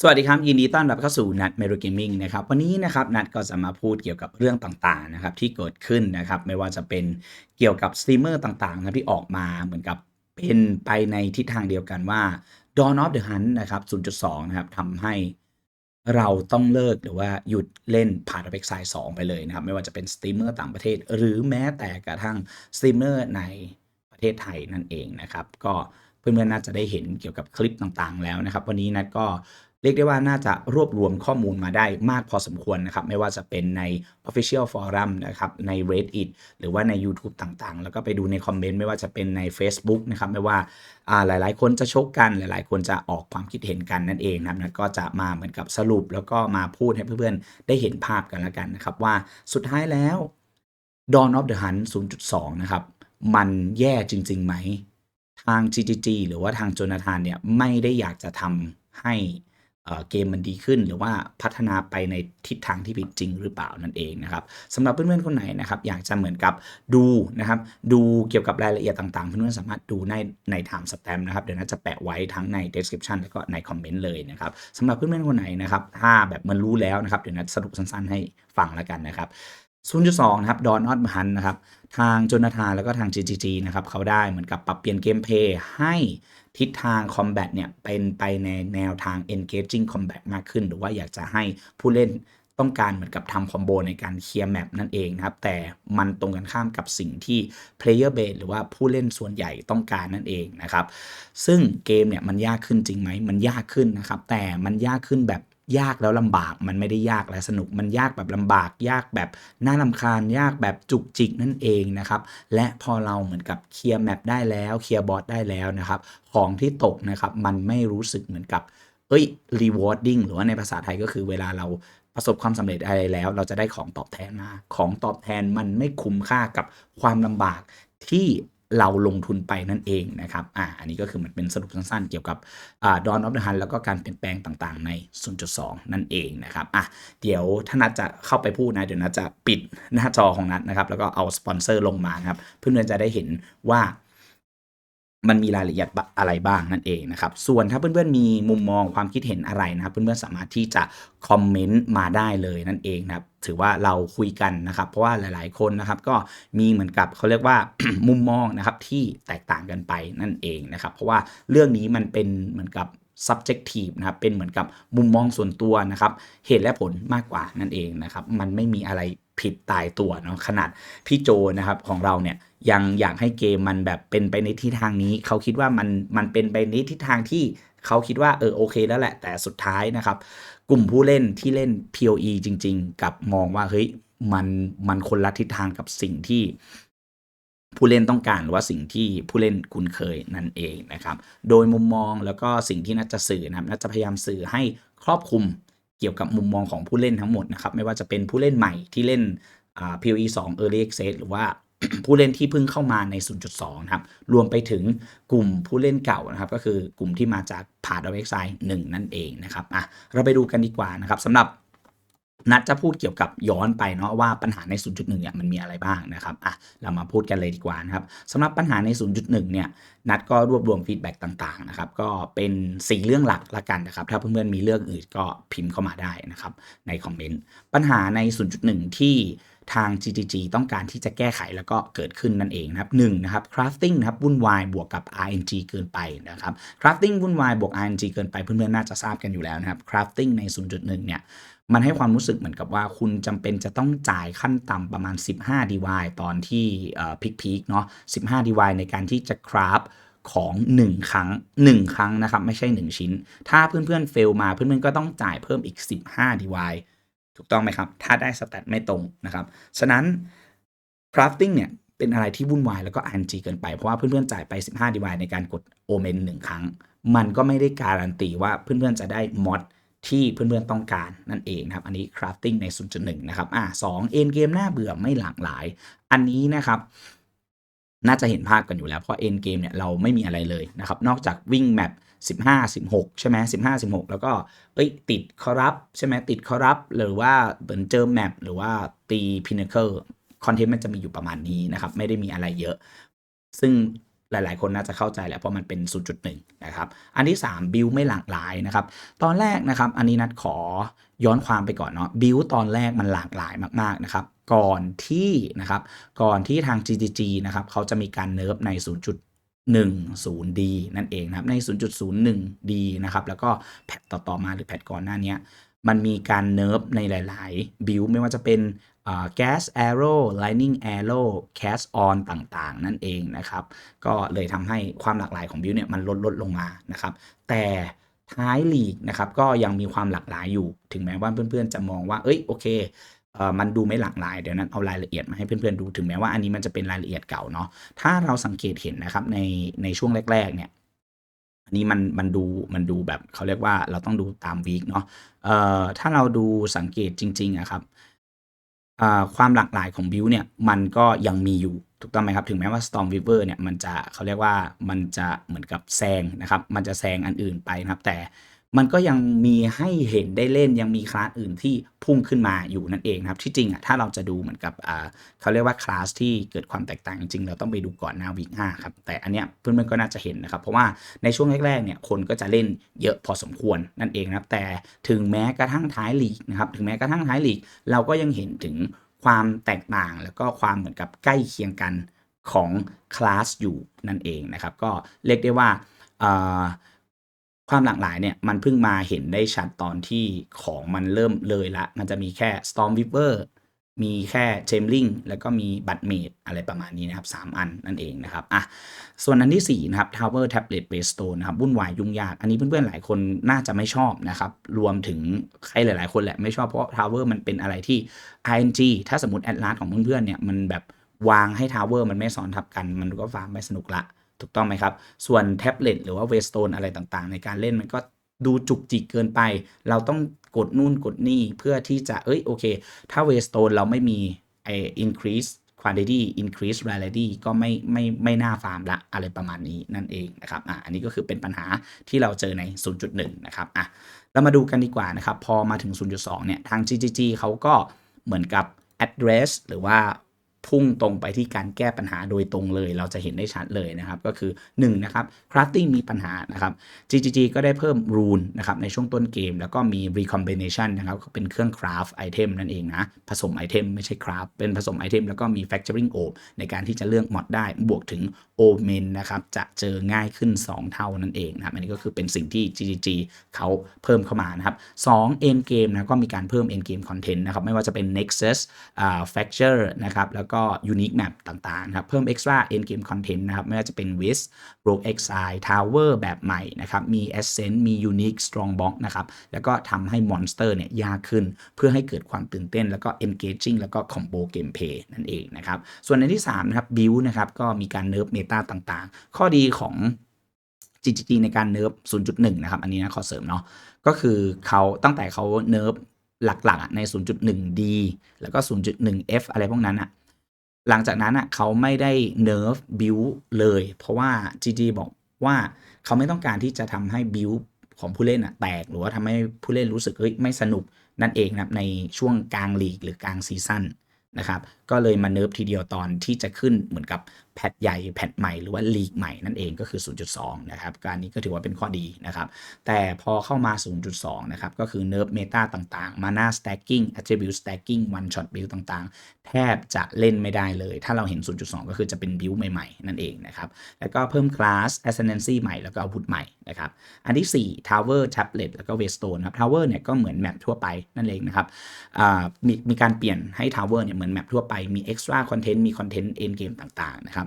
สวัสดีครับ ยินดีต้อนรับเข้าสู่นัดเมโ o เกมมิ่งนะครับวันนี้นะครับนัดก็จะมาพูดเกี่ยวกับเรื่องต่างๆนะครับที่เกิดขึ้นนะครับไม่ว่าจะเป็นเกี่ยวกับสตรีมเมอร์ต่างๆนะที่ออกมาเหมือนกับเป็นไปในทิศทางเดียวกันว่า Dawn of the Hunt นะครับ 0.2 นะครับทำให้เราต้องเลิกหรือว่าหยุดเล่นผ่าน Apex 2ไปเลยนะครับ ไม่ว่าจะเป็นสตรีมเมอร์ต่างประเทศ หรือแม้แต่กระทั่งสตรีมเมอร์ในประเทศไทยนั่นเองนะครับก็เพื่อนๆน่าจะได้เห็นเกี่ยวกับคลิปต่างๆ แล้วนะครับ วันนี้นัดก็ เรียกได้ว่าน่าจะรวบรวมข้อมูลมาได้มากพอสมควรนะครับ ไม่ว่าจะเป็นใน Official Forum นะครับใน Reddit หรือว่าใน YouTube ต่างๆ แล้วก็ไปดูในคอมเมนต์ไม่ว่าจะเป็นใน Facebook นะครับไม่ว่าหลายๆ คนจะชกกันหลาย ๆ คนจะออกความคิดเห็นกันนั่นเองนะครับก็จะมาเหมือนกับสรุป แล้วก็มาพูดให้เพื่อนๆ ได้เห็นภาพกันแล้วกันนะครับว่าสุดท้ายแล้ว Dawn of the Hunt 0.2 นะครับมันแย่จริงๆไหมทาง GGG หรือว่าทางโจนาธานเนี่ยไม่ได้อยากจะทำให้ เกมมันดีขึ้น หรือว่าพัฒนาไปในทิศทางที่ผิดจริงหรือเปล่านั่นเองนะครับสำหรับเพื่อนๆคนไหนนะครับอยากจะเหมือนกับดูนะครับดูเกี่ยวกับรายละเอียดต่างๆ เพื่อนๆสามารถดูในใน time stamp นะครับเดี๋ยวน่าจะแปะไว้ทั้งใน description แล้วก็ในคอมเมนต์เลยนะครับสำหรับเพื่อนๆคนไหนนะครับถ้าแบบมันรู้แล้วนะครับเดี๋ยวนัดสรุปสั้นๆ ให้ฟังแล้วกันนะครับ0.2 นะครับ ดอนออตฮันนะครับ ทางจนาธานแล้วก็ทาง GGG นะครับ เขาได้เหมือนกับปรับเปลี่ยนเกมเพย์ให้ ทิศทางคอมแบทเนี่ยเป็นไปในแนวทาง engaging combat มากขึ้น หรือว่าอยากจะให้ผู้เล่นต้องการเหมือนกับทำคอมโบในการเคลียร์แมปนั่นเองนะครับ แต่มันตรงกันข้ามกับสิ่งที่ player base หรือว่าผู้เล่นส่วนใหญ่ต้องการนั่นเองนะครับ ซึ่งเกมเนี่ยมันยากขึ้นจริงไหม มันยากขึ้นนะครับ แต่มันยากขึ้นแบบ ยากแล้วลำบากมันไม่ได้ยากและสนุกมันยากแบบลำบาก ยากแบบน่าลำคาญ ยากแบบจุกจิกนั่นเองนะครับ และพอเราเหมือนกับเคลียร์แมปได้แล้วเคลียร์บอสได้แล้วนะครับของที่ตกนะครับมันไม่รู้สึกเหมือนกับเอ้ย rewarding หรือว่าในภาษาไทยก็คือเวลาเราประสบความสำเร็จอะไรแล้ว เราจะได้ของตอบแทนมาของตอบแทนมันไม่คุ้มค่ากับความลำบากที่ เราลงทุนไปนั่นเองนะครับอ่าอันนี้ก็คือมันเป็นสรุปสั้นๆ เกี่ยวกับอ่าดอนออฟเดอะฮันแล้วก็การเปลี่ยนแปลงต่างๆ ใน 0.2 นั่นเองนะครับอะเดี๋ยวถ้านัดจะเข้าไปพูดนะ เดี๋ยวนัดจะปิดหน้าจอของนัดนะครับ แล้วก็เอาสปอนเซอร์ลงมาครับ เพื่อนๆจะได้เห็นว่า มันมีรายละเอียดอะไรบ้างนั่นเองนะครับ ส่วนถ้าเพื่อนๆมีมุมมองความคิดเห็นอะไรนะครับ เพื่อนๆสามารถที่จะคอมเมนต์มาได้เลยนั่นเองนะครับ ถือว่าเราคุยกันนะครับ เพราะว่าหลายๆคนนะครับ ก็มีเหมือนกับเขาเรียกว่ามุมมองนะครับที่แตกต่างกันไปนั่นเองนะครับ เพราะว่าเรื่องนี้มันเป็นเหมือนกับ subjective นะครับ เป็นเหมือนกับมุมมองส่วนตัวนะครับ เหตุและผลมากกว่านั่นเองนะครับ มันไม่มีอะไร ผิดตายตัวเนาะขนาดพี่โจนะครับของเราเนี่ยยังอยากให้เกมมันแบบเป็นไปในทิศทางนี้ เขาคิดว่ามันมันเป็นไปในทิศทางที่เขาคิดว่าเออโอเคแล้วแหละ แต่สุดท้ายนะครับ กลุ่มผู้เล่นที่เล่น POE จริง ๆ กับมองว่าเฮ้ยมันมันคนละทิศทางกับสิ่งที่ผู้เล่นต้องการหรือว่าสิ่งที่ผู้เล่นคุ้นเคยนั่นเองนะครับ โดยมุมมองแล้วก็สิ่งที่น่าจะสื่อนะครับน่าจะพยายามสื่อให้ครอบคลุม เกี่ยวกับมุมมองของผู้เล่นทั้งหมดนะครับ ไม่ว่าจะเป็นผู้เล่นใหม่ที่เล่น POE 2 Early Access หรือว่าผู้เล่นที่เพิ่งเข้ามาใน 0.2 นะครับ รวมไปถึงกลุ่มผู้เล่นเก่านะครับ ก็คือกลุ่มที่มาจากผ่านดาวเอ็กไซหนึ่งนั่นเองนะครับอะเราไปดูกันดีกว่านะครับสำหรับ นัดจะพูดเกี่ยวกับย้อนไปเนาะว่าปัญหาใน 0.1 เนี่ยมันมีอะไรบ้างนะครับอะเรามาพูดกันเลยดีกว่านะครับสำหรับปัญหาใน 0.1 เนี่ยนัดก็รวบรวมฟีดแบ็กต่างๆนะครับก็เป็น 4 เรื่องหลักละกันนะครับ ถ้าเพื่อนๆมีเรื่องอื่นก็พิมพ์เข้ามาได้นะครับในคอมเมนต์ปัญหาใน 0.1 ที่ทาง GGG ต้องการที่จะแก้ไขแล้วก็เกิดขึ้นนั่นเองนะครับหนึ่งนะครับ crafting นะครับวุ่นวายบวกกับ RNG เกินไปนะครับ crafting วุ่นวายบวก RNG เกินไปเพื่อนๆน่าจะทราบกันอยู่แล้วนะครับ crafting ใน 0.1 เนี่ย มันให้ความรู้สึกเหมือนกับว่าคุณจำเป็นจะต้องจ่ายขั้นต่ำประมาณ 15 DY ตอนที่พิกพีกเนาะ15 DY ในการที่จะคราฟของ 1 ครั้ง 1 ครั้งนะครับ ไม่ใช่ 1 ชิ้น ถ้าเพื่อนๆเฟลมาเพื่อนๆก็ต้องจ่ายเพิ่มอีก 15 DY ถูกต้องไหมครับ ถ้าได้สแตทไม่ตรงนะครับ ฉะนั้น crafting เนี่ยเป็นอะไรที่วุ่นวายแล้วก็ RNG เกินไป เพราะว่าเพื่อนๆจ่ายไป 15ดีวในการกดโอเมนหนึ่งครั้ง มันก็ไม่ได้การันตีว่าเพื่อนๆจะได้มอด ที่เพื่อนๆต้องการนั่นเองนะครับ อันนี้ crafting ใน 0.1 นะครับ อะสองเอ็นเกมหน้าเบื่อไม่หลากหลาย อันนี้นะครับน่าจะเห็นภาพกันอยู่แล้ว เพราะเอ็นเกมเนี่ยเราไม่มีอะไรเลยนะครับ นอกจากวิ่งแมป15 16 ใช่ไหม15 16 แล้วก็เอ้ยติดคอรับใช่ไหมติดคอรับหรือว่าเหมือนเจอแมปหรือว่าตีพินเคิลคอนเทนต์มันจะมีอยู่ประมาณนี้นะครับ ไม่ได้มีอะไรเยอะ ซึ่ง หลาย ๆ คนน่าจะเข้าใจแหละเพราะมันเป็น0.1นะครับอันที่ 3 บิลไม่หลากหลายนะครับตอนแรกนะครับอันนี้นัดขอย้อนความไปก่อนเนาะบิลตอนแรกมันหลากหลายมาก ๆ นะครับก่อนที่นะครับก่อนที่ทาง GGG นะครับเขาจะมีการเนิร์ฟใน 0.10D นั่นเองนะครับใน 0.01D นะครับแล้วก็แพทต่อ ๆ มาหรือแพทก่อนหน้านี้มันมีการเนิร์ฟในหลาย ๆ บิลไม่ว่าจะเป็น gas arrow lightning arrow cast on ต่างๆ นั่นเองนะครับ ก็เลยทำให้ความหลากหลายของบิลเนี่ยมันลดลดลงมานะครับ แต่ท้ายลีกนะครับก็ยังมีความหลากหลายอยู่ ถึงแม้ว่าเพื่อนๆจะมองว่า เอ้ยโอเคมันดูไม่หลากหลายเดี๋ยวนั้นเอารายละเอียดมาให้เพื่อนๆดูถึงแม้ว่าอันนี้มันจะเป็นรายละเอียดเก่าเนาะถ้าเราสังเกตเห็นนะครับในในช่วงแรก ๆ เนี่ยอันนี้มันมันดูมันดูแบบเขาเรียกว่าเราต้องดูตามวีคเนาะเอ่อถ้าเราดูสังเกตจริงๆอะครับ ความหลากหลายของบิลเนี่ยมันก็ยังมีอยู่ถูกต้องไหมครับ ถึงแม้ว่า Storm Weaver เนี่ยมันจะเขาเรียกว่ามันจะเหมือนกับแซงนะครับ มันจะแซงอันอื่นไปนะครับ แต่ มันก็ยังมีให้เห็นได้เล่นยังมีคลาสอื่นที่พุ่งขึ้นมาอยู่นั่นเองครับ ที่จริงอะถ้าเราจะดูเหมือนกับเขาเรียกว่าคลาสที่เกิดความแตกต่างจริงเราต้องไปดูก่อนหน้าวีคห้าครับ แต่อันเนี้ยเพื่อนๆก็น่าจะเห็นนะครับ เพราะว่าในช่วงแรกๆเนี่ยคนก็จะเล่นเยอะพอสมควรนั่นเองนะครับ แต่ถึงแม้กระทั่งท้ายลีกนะครับถึงแม้กระทั่งท้ายลีก เราก็ยังเห็นถึงความแตกต่างแล้วก็ความเหมือนกับใกล้เคียงกันของคลาสอยู่นั่นเองนะครับ ก็เรียกได้ว่า ความหลากหลายเนี่ยมันเพิ่งมาเห็นได้ชัดตอนที่ของมันเริ่มเลยละ มันจะมีแค่ Storm Weaver มีแค่เจมลิงแล้วก็มีบัตเมดอะไรประมาณนี้นะครับ 3 อันนั่นเองนะครับอะส่วนอันที่ 4 นะครับ Tower Tablet b a s e Stone นะครับวุ่นวายยุ่งยาก อันนี้เพื่อนๆ หลายคนน่าจะไม่ชอบนะครับ รวมถึงใครหลายๆ คนแหละไม่ชอบเพราะ Tower มันเป็นอะไรที่ ING ถ้าสมมติแอดลาสของเพื่อนๆเนี่ยมันแบบวางให้ Tower มันไม่ซ้อนทับกัน มันก็ฟาร์มไม่สนุกละ ถูกต้องไหมครับ ส่วนแท็บเล็ตหรือว่าเวสโตนอะไรต่างๆ ในการเล่นมันก็ดูจุกจิกเกินไป เราต้องกดนู่นกดนี่เพื่อที่จะ เอ้ยโอเค ถ้าเวสโตนเราไม่มีไอ increase quantity increase rarity ก็ไม่ไม่ไม่น่าฟาร์มละอะไรประมาณนี้นั่นเองนะครับอะอันนี้ก็คือเป็นปัญหาที่เราเจอใน 0.1 นะครับอะเรามาดูกันดีกว่านะครับ พอมาถึง 0.2 เนี่ย ทาง GGG เขาก็เหมือนกับ address หรือว่า พุ่งตรงไปที่การแก้ปัญหาโดยตรงเลย เราจะเห็นได้ชัดเลยนะครับ ก็คือ1นะครับ crafting มีปัญหานะครับ GGG ก็ได้เพิ่ม rune นะครับในช่วงต้นเกม แล้วก็มี recombination นะครับก็เป็นเครื่อง craft item นั่นเองนะ ผสมไอเทมไม่ใช่ craft เป็นผสมไอเทมแล้วก็มี factoring orb ในการที่จะเลือกมอดได้บวกถึง omen นะครับจะเจอง่ายขึ้น 2 เท่านั่นเองนะครับอันนี้ก็คือเป็นสิ่งที่ GGG เขาเพิ่มเข้ามานะครับ2 end game นะก็มีการเพิ่ม end game content นะครับไม่ว่าจะเป็น nexus อ่า fracture นะครับแล้วก็ unique map ต่างๆนะครับเพิ่ม extra end game content นะครับ ไม่ว่าจะเป็น w i s rogue exile tower แบบใหม่นะครับ มี ascent มี unique strong box นะครับ แล้วก็ทำให้ monster เนี่ยยากขึ้น เพื่อให้เกิดความตื่นเต้น แล้วก็ engaging แล้วก็ combo gameplay นั่นเองนะครับ ส่วนในที่ 3 นะครับ build นะครับก็มีการ nerf meta ต่างๆ ข้อดีของ GGG ในการเนิร์ฟ0.1 นะครับ อันนี้นะขอเสริมเนาะก็คือเขาตั้งแต่เขาเนิร์ฟหลักๆใน 0.1D แล้วก็ 0.1F อะไรพวกนั้นอะ หลังจากนั้นอะเขาไม่ได้เนิร์ฟบิวเลย เพราะว่า GG บอกว่าเขาไม่ต้องการที่จะทำให้บิวของผู้เล่นอะแตก หรือว่าทำให้ผู้เล่นรู้สึกเฮ้ยไม่สนุกนั่นเองนะในช่วงกลางลีกหรือกลางซีซั่นนะครับ ก็เลยมาเนิร์ฟทีเดียวตอนที่จะขึ้นเหมือนกับ แพทใหญ่แพทใหม่หรือว่าลีกใหม่นั่นเองก็คือ 0.2 นะครับ การนี้ก็ถือว่าเป็นข้อดีนะครับ แต่พอเข้ามา 0.2 นะครับ ก็คือเนิร์ฟเมตาต่างๆ มาหน้า stacking attribute stacking one shot build ต่างๆ แทบจะเล่นไม่ได้เลย ถ้าเราเห็น 0.2 ก็คือจะเป็น build ใหม่ๆ นั่นเองนะครับ แล้วก็เพิ่ม class ascendancy ใหม่แล้วก็อาวุธใหม่นะครับ อันที่ 4 tower tablet แล้วก็ waystone ครับ tower เนี่ยก็เหมือนแมปทั่วไปนั่นเองนะครับมีมีการเปลี่ยนให้ tower เนี่ยเหมือนแมปทั่วไปมี extra content มี content end game ต่างๆนะครับ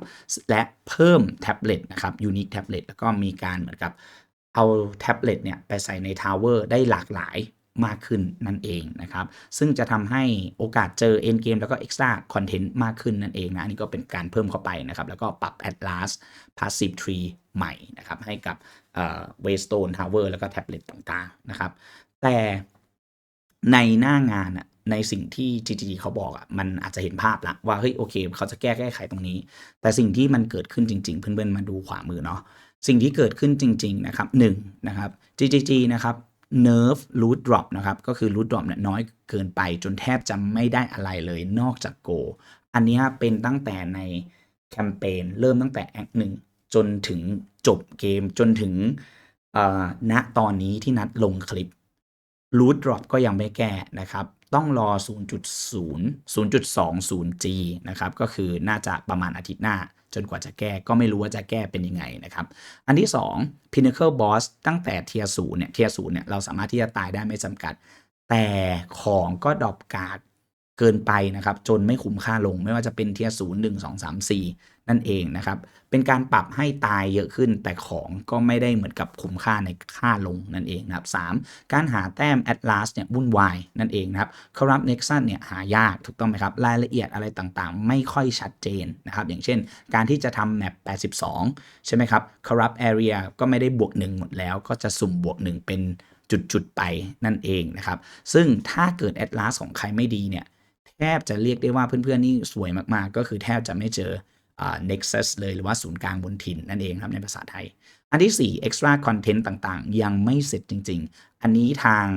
และเพิ่มแท็บเล็ตนะครับยูนิคแท็บเล็ตแล้วก็มีการเหมือนกับเอาแท็บเล็ตเนี่ยไปใส่ในทาวเวอร์ได้หลากหลายมากขึ้นนั่นเองนะครับ ซึ่งจะทำให้โอกาสเจอเอ็นเกมแล้วก็เอ็กซ์ตร้าคอนเทนต์มากขึ้นนั่นเองนะ อันนี้ก็เป็นการเพิ่มเข้าไปนะครับ แล้วก็ปรับ Atlas Passive Tree ใหม่นะครับ ให้กับเวสโตนทาวเวอร์แล้วก็แท็บเล็ตต่างๆนะครับ แต่ในหน้างานอะ ในสิ่งที่ GGG เขาบอกอะ่ะมันอาจจะเห็นภาพละว่าเฮ้ยโอเค เขาจะแก้แก้ไขตรงนี้ แต่สิ่งที่มันเกิดขึ้นจริง ๆ เพื่อนๆมาดูขวามือเนาะสิ่งที่เกิดขึ้นจริง ๆ นะครับ1นะครับ GGG นะครับ nerf root drop นะครับ ก็คือ root drop เนี่ยน้อยเกินไปจนแทบจะไม่ได้อะไรเลยนอกจาก go อันนี้เป็นตั้งแต่ในแคมเปญเริ่มตั้งแต่ act 1จนถึงจบเกมจนถึงณตอนนี้ที่นัดลงคลิปรูทดรอปก็ยังไม่แก้นะครับ ต้องรอ 0.0 0.20G นะครับก็คือน่าจะประมาณอาทิตย์หน้า จนกว่าจะแก้ก็ไม่รู้ว่าจะแก้เป็นยังไงนะครับ อันที่ 2 Pinnacle Boss ตั้งแต่เทียศูนย์เนี่ยเทียศูนย์เนี่ยเราสามารถที่จะตายได้ไม่จำกัด แต่ของก็ดรอปการ์ดเกินไปนะครับ จนไม่คุ้มค่าลงไม่ว่าจะเป็นเทียศูนย์หนึ่งสองสามสี่ นั่นเองนะครับ เป็นการปรับให้ตายเยอะขึ้น แต่ของก็ไม่ได้เหมือนกับคุ้มค่าในค่าลงนั่นเองนะครับ 3. การหาแต้ม Atlas เนี่ยวุ่นวายนั่นเองนะครับ Corrupt Nexus เนี่ยหายากถูกต้องไหมครับ รายละเอียดอะไรต่างๆ ไม่ค่อยชัดเจนนะครับ อย่างเช่น การที่จะทำแมป82 ใช่ไหมครับ Corrupt Area ก็ไม่ได้บวก 1 หมดแล้ว ก็จะสุ่มบวก 1 เป็นจุดๆไปนั่นเองนะครับ ซึ่งถ้าเกิด Atlas ของใครไม่ดีเนี่ยแทบจะเรียกได้ว่าเพื่อนๆนี่สวยมากๆ ก็คือแทบจะไม่เจอ Nexus เลยหรือว่าศูนย์กลางบนถิ่นนั่นเองครับในภาษาไทย อันที่ 4 extra content ต่างๆ ยังไม่เสร็จจริง ๆ อันนี้ทาง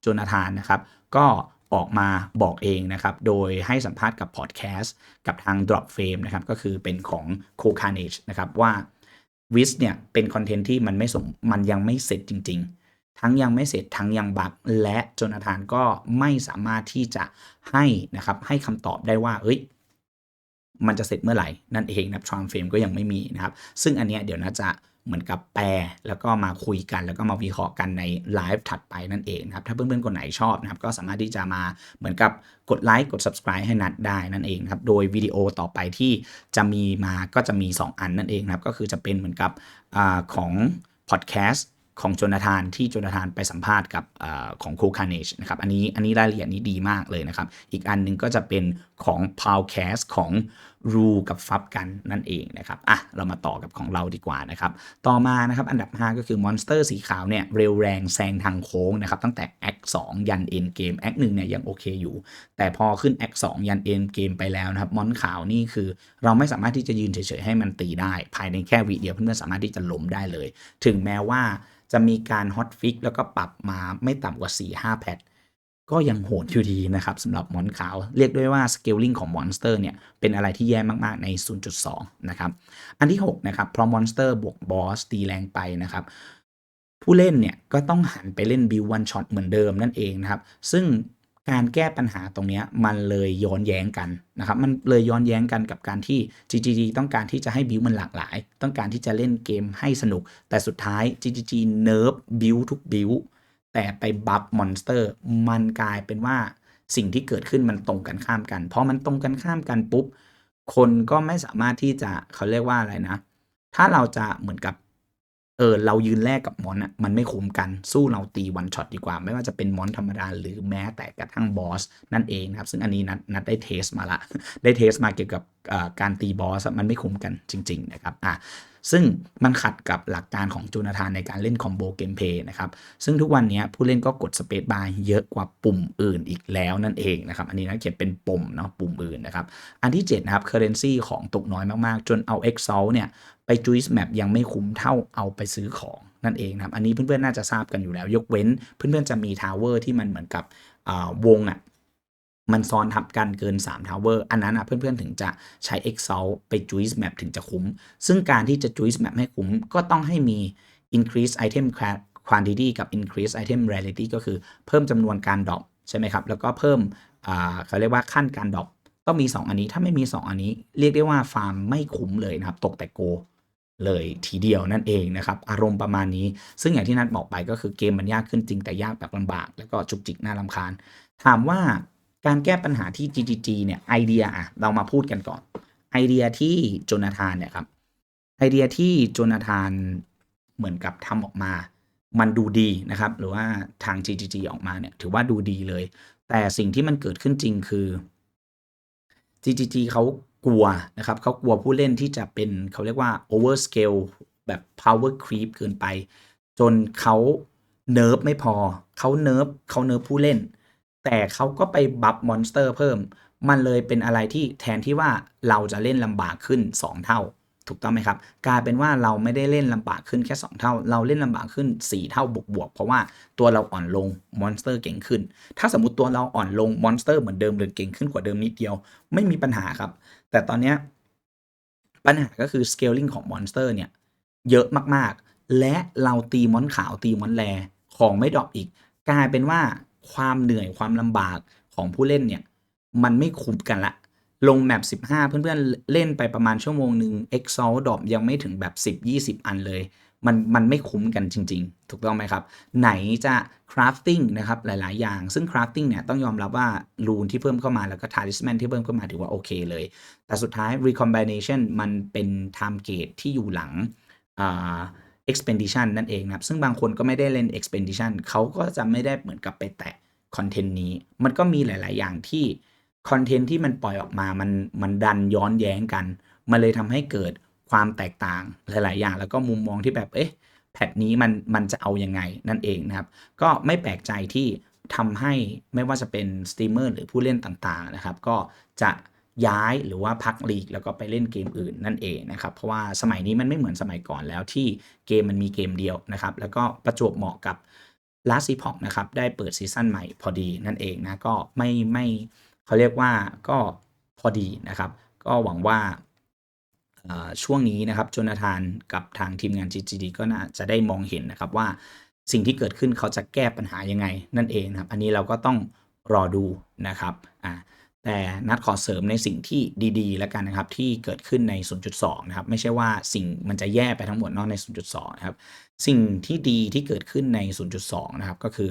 โจนาธานนะครับ ก็ออกมาบอกเองนะครับ โดยให้สัมภาษณ์กับพอดแคสต์กับทาง Drop Frame นะครับ ก็คือเป็นของ c o c a r n a g e นะครับว่าวิสเนี่ยเป็นคอนเทนต์ที่มันไม่สมมันยังไม่เสร็จจริง ๆ ทั้งยังไม่เสร็จทั้งยังบักและโจนาธานก็ไม่สามารถที่จะให้นะครับให้คำตอบได้ว่าเอ้ย มันจะเสร็จเมื่อไหร่ นั่นเองนะทรานเฟรมก็ยังไม่มีนะครับ ซึ่งอันเนี้ยเดี๋ยวน่าจะเหมือนกับแปลแล้วก็มาคุยกันแล้วก็มาวิเคราะห์กันในไลฟ์ถัดไปนั่นเองนะครับ ถ้าเพื่อนๆ คนไหนชอบนะครับ ก็สามารถที่จะมาเหมือนกับกดไลค์กด subscribe ให้นัดได้นั่นเองครับ โดยวิดีโอต่อไปที่จะมีมาก็จะมี 2 อันนั่นเองนะครับ ก็คือจะเป็นเหมือนกับอของพอดแคสต์ของโจนาธานที่โจนาธานไปสัมภาษณ์กับอของโคคาเนชนะครับอันนี้อันนี้รายละเอียดนี้ดีมากเลยนะครับ อีกอันนึงก็จะเป็นของพาวแคสของรูกับฟับกันนั่นเองนะครับอะเรามาต่อกับของเราดีกว่านะครับ ต่อมานะครับอันดับ 5 ก็คือมอนสเตอร์สีขาวเนี่ยเร็วแรงแซงทางโค้งนะครับตั้งแต่แอค2ยันเอ็นเกมแอคหนึ่งเนี่ยยังโอเคอยู่ แต่พอขึ้นแอค2ยันเอ็นเกมไปแล้วนะครับมอนขาวนี่คือเราไม่สามารถที่จะยืนเฉยๆให้มันตีได้ ภายในแค่วิเดียวเพื่อนๆสามารถที่จะล้มได้เลย ถึงแม้ว่าจะมีการฮอตฟิกแล้วก็ปรับมาไม่ต่ำกว่า 4-5 แพท ก็ยังโหดอยู่ดีนะครับสำหรับมอนขาว เรียกด้วยว่าสเกลลิงของมอนสเตอร์เนี่ย เป็นอะไรที่แย่มากๆใน 0.2 นะครับ อันที่ 6 นะครับเพราะมอนสเตอร์บวกบอสตีแรงไปนะครับผู้เล่นเนี่ยก็ต้องหันไปเล่นบิววันช็อตเหมือนเดิมนั่นเองนะครับ ซึ่งการแก้ปัญหาตรงนี้มันเลยย้อนแย้งกันนะครับ มันเลยย้อนแย้งกันกับการที่ GGG ต้องการที่จะให้บิวมันหลากหลาย ต้องการที่จะเล่นเกมให้สนุก แต่สุดท้าย GGG เนิร์ฟบิวทุกบิว แต่ไปบัฟมอนสเตอร์มันกลายเป็นว่าสิ่งที่เกิดขึ้นมันตรงกันข้ามกันพอมันตรงกันข้ามกันปุ๊บ คนก็ไม่สามารถที่จะเขาเรียกว่าอะไรนะ ถ้าเราจะเหมือนกับเออเรายืนแลกกับมอนอะมันไม่คุ้มกันสู้เราตีวันช็อตดีกว่า ไม่ว่าจะเป็นมอนธรรมดาหรือแม้แต่กระทั่งบอสนั่นเองนะครับ ซึ่งอันนี้นัดนัดได้เทสมาละ ได้เทสมาเกี่ยวกับการตีบอสมันไม่คุ้มกันจริง ๆ นะครับอะ ซึ่งมันขัดกับหลักการของจูนาธานในการเล่นคอมโบเกมเพย์นะครับ ซึ่งทุกวันนี้ผู้เล่นก็กดสเปซบาร์เยอะกว่าปุ่มอื่นอีกแล้วนั่นเองนะครับ อันนี้นะเขียนเป็นปุ่มเนาะปุ่มอื่นนะครับ อันที่ 7 นะครับเคอร์เรนซีของตกน้อยมากๆ จนเอา e x a l เนี่ยไปจูสแมปยังไม่คุ้มเท่าเอาไปซื้อของนั่นเองนะครับ อันนี้เพื่อนๆน่าจะทราบกันอยู่แล้ว ยกเว้นเพื่อนๆจะมีทาวเวอร์ที่มันเหมือนกับวงอะ่ะ มันซ้อนทับกันเกิน3 Tower อันนั้นอะเพื่อนๆถึงจะใช้ Excel ไป Juice Map ถึงจะคุ้ม ซึ่งการที่จะ Juice Map ให้คุ้มก็ต้องให้มี increase item quantity กับ increase item rarity ก็คือเพิ่มจำนวนการดรอปใช่ไหมครับ แล้วก็เพิ่มเขาเรียกว่าขั้นการดรอปต้องมี 2 อันนี้ถ้าไม่มี 2 อันนี้ เรียกได้ว่าฟาร์มไม่คุ้มเลยนะครับ ตกแต่โกเลยทีเดียวนั่นเองนะครับ อารมณ์ประมาณนี้ ซึ่งอย่างที่นัดบอกไปก็คือเกมมันยากขึ้นจริงแต่ยากแบบลำบาก แล้วก็จุกจิกน่าลำคาญ ถามว่า การแก้ปัญหาที่ GGG เนี่ยไอเดียอะเรามาพูดกันก่อน ไอเดียที่โจนาธานเนี่ยครับไอเดียที่โจนาธานเหมือนกับทำออกมา มันดูดีนะครับ หรือว่าทาง GGG ออกมาเนี่ย ถือว่าดูดีเลย แต่สิ่งที่มันเกิดขึ้นจริงคือ GGG เขากลัวนะครับเขากลัวผู้เล่นที่จะเป็นเขาเรียกว่า overscale แบบ power creep เกินไป จนเขาเนิร์ฟไม่พอเขาเนิร์ฟเขาเนิร์ฟผู้เล่น แต่เขาก็ไปบัฟมอนสเตอร์เพิ่ม มันเลยเป็นอะไรที่แทนที่ว่าเราจะเล่นลำบากขึ้น 2 เท่า ถูกต้องไหมครับ กลายเป็นว่าเราไม่ได้เล่นลำบากขึ้นแค่ 2 เท่า เราเล่นลำบากขึ้น 4 เท่าบวกๆเพราะว่าตัวเราอ่อนลงมอนสเตอร์เก่งขึ้น ถ้าสมมติตัวเราอ่อนลงมอนสเตอร์เหมือนเดิมหรือเก่งขึ้นกว่าเดิมนิดเดียว ไม่มีปัญหาครับ แต่ตอนนี้ปัญหาก็คือ scaling ของมอนสเตอร์เนี่ยเยอะมากๆ และเราตีมอนขาวตีมอนแรของไม่ดรอปอีก กลายเป็นว่า ความเหนื่อยความลำบากของผู้เล่นเนี่ย มันไม่คุ้มกันละ ลงแมป15 เพื่อนๆเล่นไปประมาณชั่วโมงหนึ่ง Exalt ดรอปยังไม่ถึงแบบ 10-20 อันเลย มันมันไม่คุ้มกันจริง ๆ ถูกต้องไหมครับ ไหนจะ crafting นะครับ หลาย ๆ อย่าง ซึ่ง crafting เนี่ยต้องยอมรับว่ารูนที่เพิ่มเข้ามาแล้วก็ talisman ที่เพิ่มเข้ามาถือว่าโอเคเลย แต่สุดท้าย recombination มันเป็น time gate ที่อยู่หลังอ่า expedition นั่นเองนะครับ ซึ่งบางคนก็ไม่ได้เล่น expedition เขาก็จะไม่ได้เหมือนกับไปแตะคอนเทนต์นี้ มันก็มีหลาย ๆ อย่างที่คอนเทนต์ที่มันปล่อยออกมา มันมันดันย้อนแย้งกัน มันเลยทำให้เกิดความแตกต่างหลาย ๆ อย่าง แล้วก็มุมมองที่แบบ เอ๊ะ แพทนี้มันมันจะเอายังไงนั่นเองนะครับ ก็ไม่แปลกใจที่ทำให้ไม่ว่าจะเป็นสตรีมเมอร์หรือผู้เล่นต่าง ๆ นะครับ ก็จะ ย้ายหรือว่าพักลีก แล้วก็ไปเล่นเกมอื่นนั่นเองนะครับ เพราะว่าสมัยนี้มันไม่เหมือนสมัยก่อนแล้วที่เกมมันมีเกมเดียวนะครับ แล้วก็ประจวบเหมาะกับ Last Epoch นะครับ ได้เปิดซีซั่นใหม่พอดีนั่นเองนะ ก็ไม่ไม่เขาเรียกว่าก็พอดีนะครับ ก็หวังว่าอ่าช่วงนี้นะครับโจนาธานกับทางทีมงาน GGD ก็น่าจะได้มองเห็นนะครับว่าสิ่งที่เกิดขึ้นเขาจะแก้ปัญหายังไงนั่นเองนะครับ อันนี้เราก็ต้องรอดูนะครับอ่า แต่นัดขอเสริมในสิ่งที่ดีๆ แล้วกันนะครับ ที่เกิดขึ้นใน 0.2 นะครับ ไม่ใช่ว่าสิ่งมันจะแย่ไปทั้งหมดเนอกใน 0.2 นะครับ สิ่งที่ดีที่เกิดขึ้นใน 0.2 นะครับ ก็คือ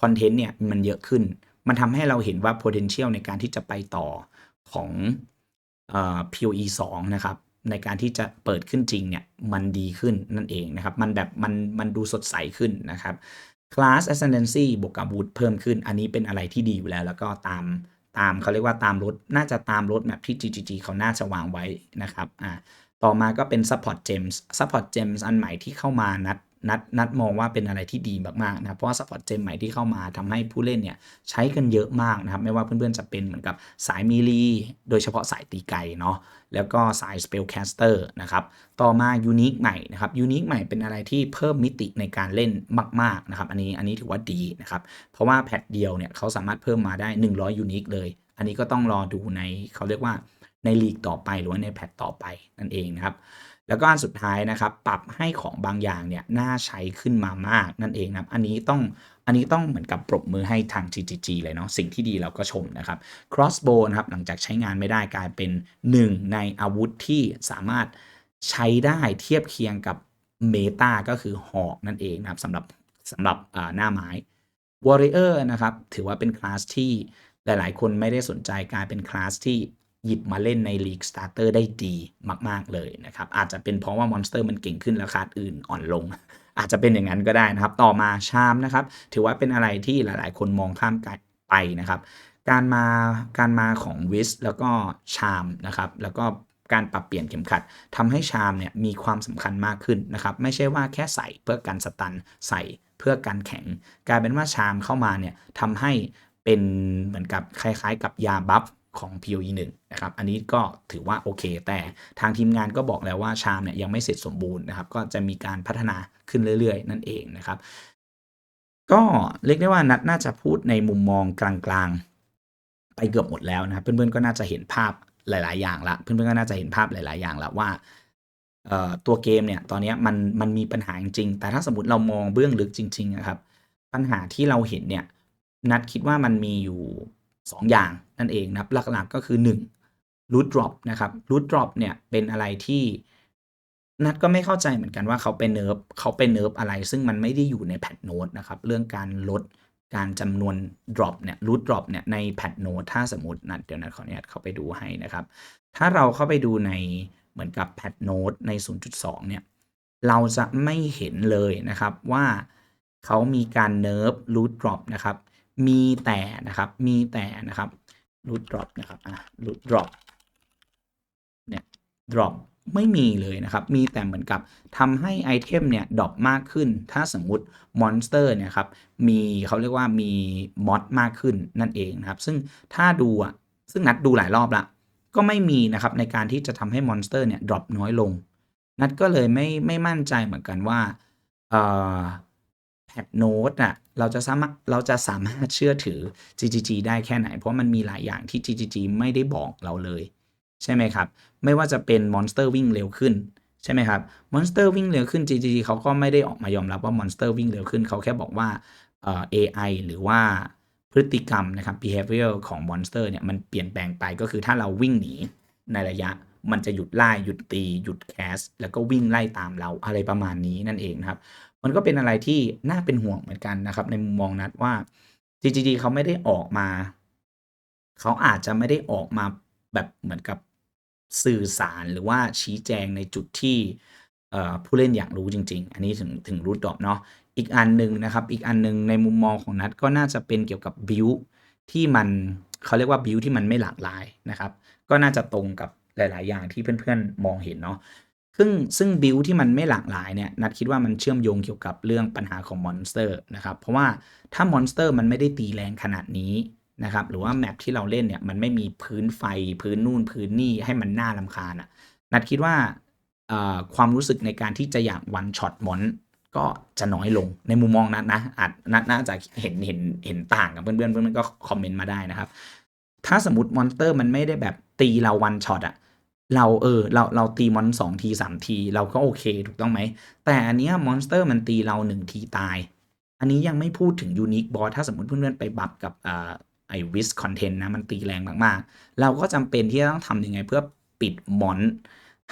คอนเทนต์เนี่ยมันเยอะขึ้น มันทำให้เราเห็นว่า potential ในการที่จะไปต่อของเอ่อ PoE 2 นะครับ ในการที่จะเปิดขึ้นจริงเนี่ยมันดีขึ้นนั่นเองนะครับ มันแบบมันมันดูสดใสขึ้นนะครับ Class Ascendancy บวกกับ Wood เพิ่มขึ้น อันนี้เป็นอะไรที่ดีอยู่แล้ว แล้วก็ตาม ตามเขาเรียกว่าตามรถน่าจะตามรถแมพที่ GGG เขาน่าจะวางไว้นะครับอ่าต่อมาก็เป็น Support Gems Support Gems อันใหม่ที่เข้ามานัด นัดนัดมองว่าเป็นอะไรที่ดีมากๆนะครับเพราะว่า Support Gem ใหม่ที่เข้ามาทำให้ผู้เล่นเนี่ยใช้กันเยอะมากนะครับไม่ว่าเพื่อนๆจะเป็นเหมือนกับสายมีลีโดยเฉพาะสายตีไกเนาะแล้วก็สาย Spellcaster นะครับต่อมา Unique ใหม่นะครับ Unique ใหม่เป็นอะไรที่เพิ่มมิติในการเล่นมากๆนะครับอันนี้อันนี้ถือว่าดีนะครับเพราะว่าแพทเดียวเนี่ยเขาสามารถเพิ่มมาได้ 100 Unique เลย อันนี้ก็ต้องรอดูในเขาเรียกว่าในลีกต่อไปหรือว่าในแพทต่อไปนั่นเองนะครับ แล้วก็อันสุดท้ายนะครับปรับให้ของบางอย่างเนี่ยน่าใช้ขึ้นมามากนั่นเองนะครับอันนี้ต้องอันนี้ต้องเหมือนกับปรบมือให้ทาง GGG เลยเนาะสิ่งที่ดีเราก็ชมนะครับ crossbow นะครับหลังจากใช้งานไม่ได้กลายเป็นหนึ่งในอาวุธที่สามารถใช้ได้เทียบเคียงกับเมตาก็คือหอกนั่นเองนะครับสำหรับสำหรับหน้าไม้ warrior นะครับถือว่าเป็นคลาสที่หลาย ๆ คนไม่ได้สนใจกลายเป็นคลาสที่ หยิบมาเล่นในลีกสตาร์เตอร์ได้ดีมากๆเลยนะครับ อาจจะเป็นเพราะว่ามอนสเตอร์มันเก่งขึ้นแล้วคาสอื่นอ่อนลง อาจจะเป็นอย่างนั้นก็ได้นะครับ ต่อมาชามนะครับ ถือว่าเป็นอะไรที่หลายๆ คนมองข้ามไปนะครับ การมาการมาของวิสแล้วก็ชามนะครับ แล้วก็การปรับเปลี่ยนเข็มขัดทำให้ชามเนี่ยมีความสำคัญมากขึ้นนะครับ ไม่ใช่ว่าแค่ใส่เพื่อกันสตันใส่เพื่อกันแข็ง กลายเป็นว่าชามเข้ามาเนี่ยทำให้เป็นเหมือนกับคล้ายๆ กับยาบัฟ ของ PoE 1นะครับ อันนี้ก็ถือว่าโอเค แต่ทางทีมงานก็บอกแล้วว่าชามเนี่ยยังไม่เสร็จสมบูรณ์นะครับ ก็จะมีการพัฒนาขึ้นเรื่อยๆ นั่นเองนะครับ ก็เรียกได้ว่านัดน่าจะพูดในมุมมองกลางๆ ไปเกือบหมดแล้วนะครับ เพื่อนๆ ก็น่าจะเห็นภาพหลาย ๆ อย่างละ เพื่อนๆ ก็น่าจะเห็นภาพหลาย ๆ อย่างละว่าตัวเกมเนี่ยตอนนี้มันมันมีปัญหาจริงๆแต่ถ้าสมมติเรามองเบื้องลึกจริงๆนะครับ ปัญหาที่เราเห็นเนี่ยนัดคิดว่ามันมีอยู่ 2 อย่างนั่นเองนะครับ หลักๆก็คือ 1 root drop นะครับ root drop เนี่ยเป็นอะไรที่นัดก็ไม่เข้าใจเหมือนกันว่าเขาไปเนิร์ฟเขาไปเนิร์ฟอะไร ซึ่งมันไม่ได้อยู่ในแพทโนดนะครับ เรื่องการลดการจำนวน drop เนี่ย root drop เนี่ยในแพทโนดถ้าสมมตินัดเดี๋ยวนัดขออนุญาตเข้าไปดูให้นะครับ ถ้าเราเข้าไปดูในเหมือนกับแพทโนดใน 0.2 เนี่ย เราจะไม่เห็นเลยนะครับว่าเขามีการเนิร์ฟ root drop นะครับ มีแต่นะครับ มีแต่นะครับ root drop นะครับอะ root drop เนี่ย drop ไม่มีเลยนะครับ มีแต่เหมือนกับทำให้ไอเทมเนี่ยดรอปมากขึ้น ถ้าสมมุติมอนสเตอร์เนี่ยครับ มีเขาเรียกว่ามีมอดมากขึ้นนั่นเองนะครับ ซึ่งถ้าดูอะ ซึ่งนัดดูหลายรอบละ ก็ไม่มีนะครับในการที่จะทำให้มอนสเตอร์เนี่ยดรอปน้อยลง นัดก็เลยไม่ไม่มั่นใจเหมือนกันว่าเอ่อ แพทโนดอะเราจะสามารถเราจะสามารถเชื่อถือ GGG ได้แค่ไหน เพราะมันมีหลายอย่างที่ GGG ไม่ได้บอกเราเลย ใช่ไหมครับ ไม่ว่าจะเป็นมอนสเตอร์วิ่งเร็วขึ้น ใช่ไหมครับมอนสเตอร์วิ่งเร็วขึ้น GGG เขาก็ไม่ได้ออกมายอมรับว่ามอนสเตอร์วิ่งเร็วขึ้น เขาแค่บอกว่าเอ่อ AI หรือว่าพฤติกรรมนะครับ behavior ของมอนสเตอร์เนี่ยมันเปลี่ยนแปลงไปก็คือถ้าเราวิ่งหนีในระยะ มันจะหยุดไล่หยุดตี หยุดแคส แล้วก็วิ่งไล่ตามเราอะไรประมาณนี้นั่นเองนะครับ มันก็เป็นอะไรที่น่าเป็นห่วงเหมือนกันนะครับ ในมุมมองนัดว่า GGG เขาไม่ได้ออกมา เขาอาจจะไม่ได้ออกมาแบบเหมือนกับสื่อสารหรือว่าชี้แจงในจุดที่ผู้เล่นอยากรู้จริง ๆ อันนี้ถึงถึงรูทดรอปเนาะอีกอันหนึ่งนะครับ อีกอันหนึ่งในมุมมองของนัดก็น่าจะเป็นเกี่ยวกับบิวที่มันเขาเรียกว่าบิวที่มันไม่หลากหลายนะครับ ก็น่าจะตรงกับ หลาย ๆ อย่างที่เพื่อน ๆ มองเห็นเนาะซึ่งซึ่งบิวที่มันไม่หลากหลายเนี่ยนัดคิดว่ามันเชื่อมโยงเกี่ยวกับเรื่องปัญหาของมอนสเตอร์นะครับเพราะว่าถ้ามอนสเตอร์มันไม่ได้ตีแรงขนาดนี้นะครับหรือว่าแมปที่เราเล่นเนี่ยมันไม่มีพื้นไฟพื้นนู่นพื้นนี่ให้มันน่าลำคาญอะนัดคิดว่าความรู้สึกในการที่จะอยากวันช็อตมอนก็จะน้อยลงในมุมมองนัดนะอาจนัดน่าจะเห็นเห็นเห็นต่างกับเพื่อนๆเพื่อนก็คอมเมนต์มาได้นะครับ ถ้าสมมติมอนสเตอร์มันไม่ได้แบบตีเราวันช็อตอะ เราเออเราเราตีมอนสองทีสามทีเราก็โอเคถูกต้องไหม แต่อันเนี้ยมอนสเตอร์มันตีเราหนึ่งทีตาย อันนี้ยังไม่พูดถึงยูนิคบอสถ้าสมมติเพื่อนๆไปบัฟกับอ่าไอวิสคอนเทนต์นะมันตีแรงมากๆ เราก็จำเป็นที่จะต้องทำยังไงเพื่อปิดมอน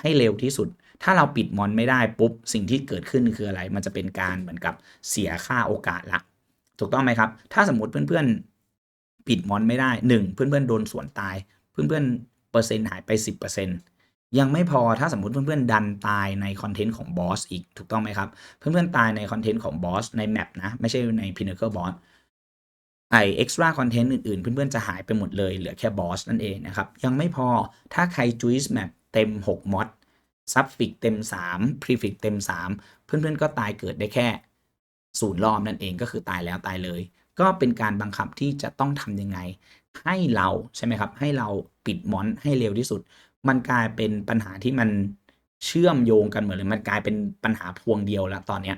ให้เร็วที่สุด ถ้าเราปิดมอนไม่ได้ปุ๊บ สิ่งที่เกิดขึ้นคืออะไร มันจะเป็นการเหมือนกับเสียค่าโอกาสละถูกต้องไหมครับ ถ้าสมมติเพื่อนๆปิดมอนไม่ได้หนึ่งเพื่อนๆโดนสวนตาย เพื่อนๆ เปอร์เซ็นต์หายไป 10%ยังไม่พอถ้าสมมติเพื่อนๆ ดันตายในคอนเทนต์ของบอสอีกถูกต้องไหมครับ เพื่อนๆ ตายในคอนเทนต์ของบอสในแมปนะ ไม่ใช่ใน Pinnacle Boss ไอเอ็กซ์ตร้าคอนเทนต์อื่นๆ เพื่อนๆ จะหายไปหมดเลยเหลือแค่บอสนั่นเองนะครับ ยังไม่พอถ้าใครจุยส์แมปเต็ม 6มอดซับฟิกเต็ม 3 พรีฟิกเต็ม 3 เพื่อนๆ ก็ตายเกิดได้แค่ศูนย์รอบนั่นเองก็คือตายแล้วตายเลย ก็เป็นการบังคับที่จะต้องทำยังไง ให้เราใช่ไหมครับ ให้เราปิดมอนให้เร็วที่สุด มันกลายเป็นปัญหาที่มันเชื่อมโยงกันเหมือนเลยมันกลายเป็นปัญหาพวงเดียวแล้วตอนเนี้ย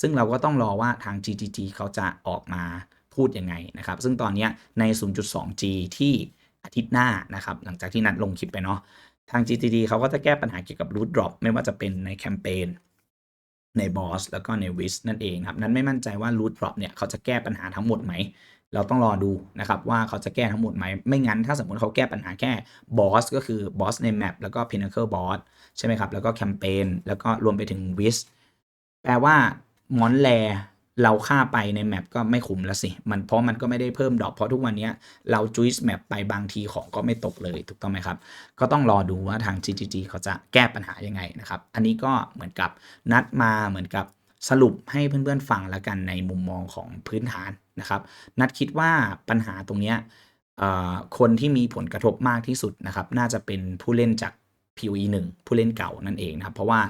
ซึ่งเราก็ต้องรอว่าทาง GGG เขาจะออกมาพูดยังไงนะครับ ซึ่งตอนนี้ใน 0.2G ที่อาทิตย์หน้านะครับ หลังจากที่นัดลงคลิปไปเนาะ ทาง GTD เขาก็จะแก้ปัญหาเกี่ยวกับ root drop ไม่ว่าจะเป็นในแคมเปญ ในบอสแล้วก็ในวิสนั่นเองครับ นั้นไม่มั่นใจว่า root drop เนี่ยเขาจะแก้ปัญหาทั้งหมดไหม เราต้องรอดูนะครับว่าเขาจะแก้ทั้งหมดไหม ไม่งั้นถ้าสมมติเขาแก้ปัญหาแค่บอสก็คือบอสในแมปแล้วก็ Pinnacle Boss ใช่ไหมครับ แล้วก็แคมเปญแล้วก็รวมไปถึงวิสแปลว่ามอนแลเราฆ่าไปในแมปก็ไม่คุ้มแล้วสิ มันเพราะมันก็ไม่ได้เพิ่มดอกเพราะทุกวันนี้เราจุยส์แมปไปบางทีของก็ไม่ตกเลยถูกต้องไหมครับ ก็ต้องรอดูว่าทาง GGG เขาจะแก้ปัญหายังไงนะครับ อันนี้ก็เหมือนกับนัดมาเหมือนกับสรุปให้เพื่อนๆฟังแล้วกันในมุมมองของพื้นฐาน นะครับ นัดคิดว่าปัญหาตรงนี้คนที่มีผลกระทบมากที่สุดนะครับ น่าจะเป็นผู้เล่นจาก POE 1ผู้เล่นเก่านั่นเองนะครับ เพราะว่า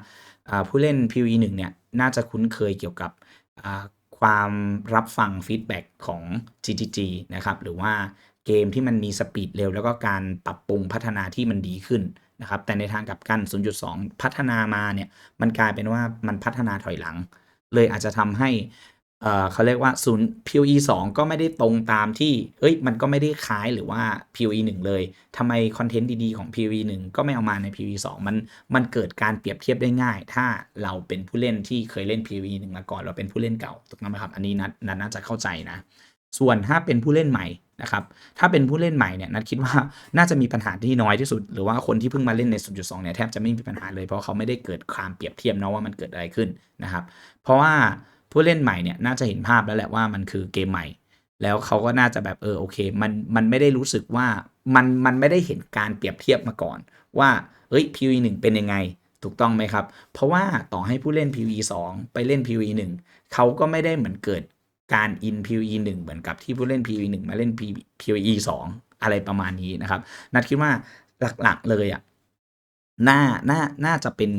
ผู้เล่น POE 1เนี่ยน่าจะคุ้นเคยเกี่ยวกับความรับฟังฟีดแบ็กของ GGG นะครับ หรือว่าเกมที่มันมีสปีดเร็ว แล้วก็การปรับปรุงพัฒนาที่มันดีขึ้นนะครับ แต่ในทางกลับกัน 0.2 พัฒนามาเนี่ย มันกลายเป็นว่ามันพัฒนาถอยหลัง เลยอาจจะทำให้ เออเขาเรียกว่าศูนย์ POE 2 ก็ไม่ได้ตรงตามที่ เอ้ย มันก็ไม่ได้คล้ายหรือว่า POE 1 เลยทำไมคอนเทนต์ดีๆ ของ POE 1 ก็ไม่เอามาใน POE 2 มัน มันเกิดการเปรียบเทียบได้ง่าย ถ้าเราเป็นผู้เล่นที่เคยเล่น POE 1มาก่อน เราเป็นผู้เล่นเก่า ถูกต้องไหมครับ อันนี้นัดนัดน่าจะเข้าใจนะ ส่วนถ้าเป็นผู้เล่นใหม่นะครับ ถ้าเป็นผู้เล่นใหม่เนี่ยนัดคิดว่าน่าจะมีปัญหาที่น้อยที่สุด หรือว่าคนที่เพิ่งมาเล่นใน 0.2 เนี่ยแทบจะไม่มีปัญหาเลย เพราะเขาไม่ได้เกิดความเปรียบเทียบเนาะว่ามันเกิดอะไรขึ้นนะครับ เพราะว่า ผู้เล่นใหม่เนี่ยน่าจะเห็นภาพแล้วแหละว่ามันคือเกมใหม่ แล้วเขาก็น่าจะแบบเออโอเคมันมันไม่ได้รู้สึกว่ามันมันไม่ได้เห็นการเปรียบเทียบมาก่อน ว่าเอ้ย PVE 1เป็นยังไงถูกต้องไหมครับ เพราะว่าต่อให้ผู้เล่น PVE 2ไปเล่น PVE 1เขาก็ไม่ได้เหมือนเกิดการอิน PVE 1เหมือนกับที่ผู้เล่น PVE 1มาเล่น PVE 2อะไรประมาณนี้นะครับ นัดคิดว่าหลักๆเลยอะน่าน่าน่าจะเป็น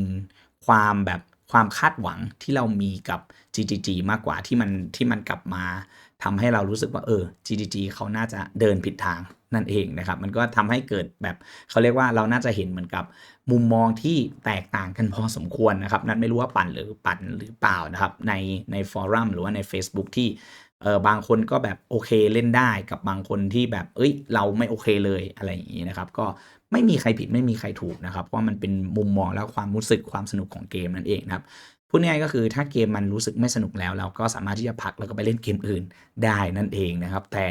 ความแบบ ความคาดหวังที่เรามีกับ GGG มากกว่าที่มันที่มันกลับมาทำให้เรารู้สึกว่าเออ GGG เขาน่าจะเดินผิดทางนั่นเองนะครับ มันก็ทำให้เกิดแบบเขาเรียกว่าเราน่าจะเห็นเหมือนกับมุมมองที่แตกต่างกันพอสมควรนะครับ นัดไม่รู้ว่าปั่นหรือปั่นหรือเปล่านะครับ ในในฟอรัมหรือว่าใน Facebook ที่เออบางคนก็แบบโอเคเล่นได้กับบางคนที่แบบเอ้ยเราไม่โอเคเลยอะไรอย่างนี้นะครับ ก็ ไม่มีใครผิดไม่มีใครถูกนะครับ เพราะมันเป็นมุมมองแล้วความรู้สึกความสนุกของเกมนั่นเองนะครับพูดง่ายก็คือถ้าเกมมันรู้สึกไม่สนุกแล้ว เราก็สามารถที่จะพักแล้วก็ไปเล่นเกมอื่นได้นั่นเองนะครับ แต่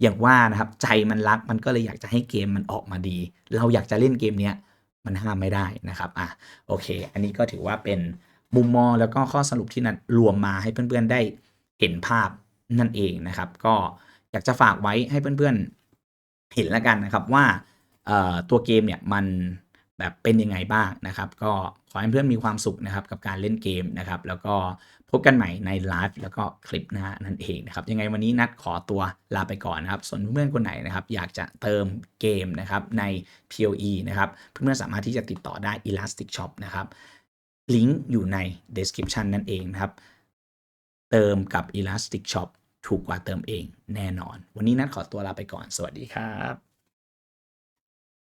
อย่างว่านะครับใจมันรักมันก็เลยอยากจะให้เกมมันออกมาดี เราอยากจะเล่นเกมเนี้ยมันห้ามไม่ได้นะครับอะโอเค อันนี้ก็ถือว่าเป็นมุมมองแล้วก็ข้อสรุปที่นัดรวมมาให้เพื่อนๆได้เห็นภาพนั่นเองนะครับ ก็อยากจะฝากไว้ให้เพื่อนๆเห็นแล้วกันนะครับว่า ตัวเกมเนี่ยมันแบบเป็นยังไงบ้างนะครับ ก็ขอให้เพื่อนมีความสุขนะครับกับการเล่นเกมนะครับ แล้วก็พบกันใหม่ในไลฟ์แล้วก็คลิปหน้านั่นเองนะครับ ยังไงวันนี้นัดขอตัวลาไปก่อนนะครับ ส่วนเพื่อนคนไหนนะครับ อยากจะเติมเกมนะครับใน POE นะครับ เพื่อนๆสามารถที่จะติดต่อได้ Elastic Shop นะครับลิงก์อยู่ใน description นั่นเองนะครับ เติมกับ Elastic Shop ถูกกว่าเติมเองแน่นอน วันนี้นัดขอตัวลาไปก่อน สวัสดีครับ